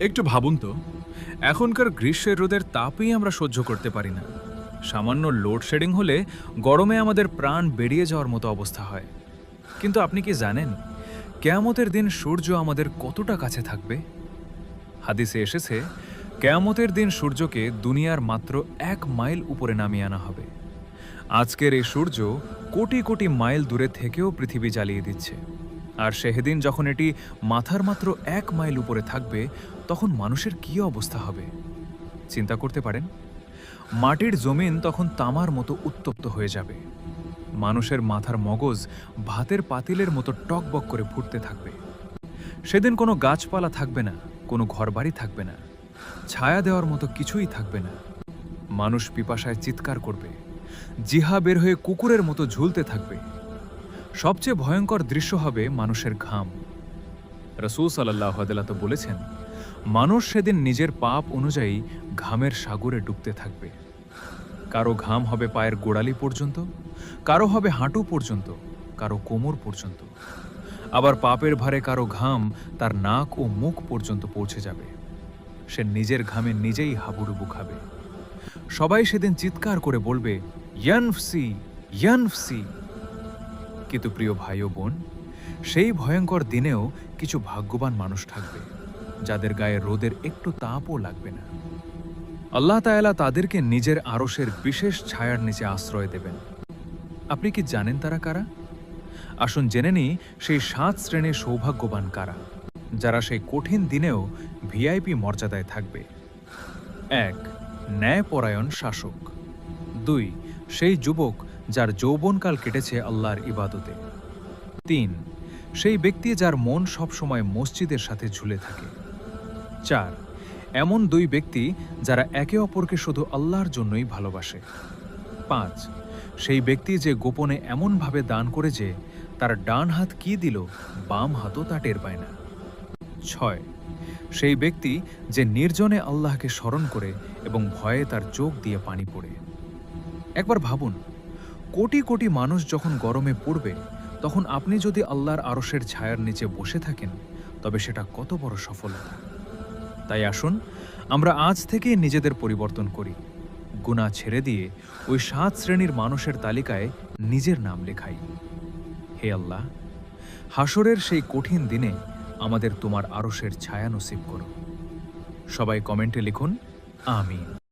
একটু ভাবুন তো, এখনকার গ্রীষ্মের রোদের তাপই আমরা সহ্য করতে পারি না। সামান্য লোডশেডিং হলে গরমে আমাদের প্রাণ বেরিয়ে যাওয়ার মতো অবস্থা হয়। কিন্তু আপনি কি জানেন, কেয়ামতের দিন সূর্য আমাদের কতটা কাছে থাকবে? হাদিসে এসেছে, কেয়ামতের দিন সূর্যকে দুনিয়ার মাত্র এক মাইল উপরে নামিয়ে আনা হবে। আজকের এই সূর্য কোটি কোটি মাইল দূরে থেকেও পৃথিবী জ্বালিয়ে দিচ্ছে। আর সেদিন যখন এটি মাথার মাত্র এক মাইল উপরে থাকবে তখন মানুষের কী অবস্থা হবে? চিন্তা করতে পারেন। মাটির জমিন তখন তামার মতো উত্তপ্ত হয়ে যাবে। মানুষের মাথার মগজ ভাতের পাতিলের মতো টকবক করে ফুটতে থাকবে। সেদিন কোনো গাছপালা থাকবে না, কোনো ঘরবাড়ি থাকবে না, ছায়া দেওয়ার মতো কিছুই থাকবে না। মানুষ পিপাসায় চিৎকার করবে, জিহা বের হয়ে কুকুরের মতো ঝুলতে থাকবে। সবচেয়ে ভয়ঙ্কর দৃশ্য হবে মানুষের ঘাম। রসুল সাল্লাহ তো বলেছেন মানুষ সেদিন নিজের পাপ অনুযায়ী ঘামের সাগরে ডুবতে থাকবে। কারও ঘাম হবে পায়ের গোড়ালি পর্যন্ত, কারও হবে হাঁটু পর্যন্ত, কারও কোমর পর্যন্ত। আবার পাপের ভারে কারও ঘাম তার নাক ও মুখ পর্যন্ত পৌঁছে যাবে। সে নিজের ঘামে নিজেই হাবুডুবু খাবে। সবাই সেদিন চিৎকার করে বলবে, ইয়ানফসি ইয়ানফসি। কিন্তু প্রিয় ভাই ও বোন, সেই ভয়ঙ্কর দিনেও কিছু ভাগ্যবান মানুষ থাকবে। যাদের গায়ে রোদের একটু তাপও লাগবে না। আল্লাহ তায়ালা তাদেরকে নিজের আরসের বিশেষ ছায়ার নিচে আশ্রয় দেবেন। আপনি কি জানেন তারা কারা? আসুন জেনে নিই, সেই সাত শ্রেণির সৌভাগ্যবান কারা, যারা সেই কঠিন দিনেও ভিআইপি মর্যাদায় থাকবে। এক, ন্যায়পরায়ণ শাসক। দুই, সেই যুবক যার যৌবনকাল কেটেছে আল্লাহর ইবাদতে। তিন, সেই ব্যক্তি যার মন সবসময় মসজিদের সাথে ঝুলে থাকে। চার। এমন দুই ব্যক্তি যারা একে অপরকে শুধু আল্লাহর জন্যই ভালোবাসে। পাঁচ। সেই ব্যক্তি যে গোপনে এমনভাবে দান করে যে তার ডান হাত কি দিল, বাম হাতও তা টের পায় না। ছয়। সেই ব্যক্তি যে নির্জনে আল্লাহকে স্মরণ করে এবং ভয়ে তার চোখ দিয়ে পানি পড়ে। একবার ভাবুন, কোটি কোটি মানুষ যখন গরমে পড়বে, তখন আপনি যদি আল্লাহর আরসের ছায়ার নিচে বসে থাকেন, তবে সেটা কত বড় সফলতা। তাই আসুন, আমরা আজ থেকে নিজেদের পরিবর্তন করি। গুণা ছেড়ে দিয়ে ওই সাত শ্রেণির মানুষের তালিকায় নিজের নাম লেখাই। হে আল্লাহ হাসরের সেই কঠিন দিনে আমাদের তোমার আরসের ছায়া নসিব করো। সবাই কমেন্টে লিখুন, আমিন।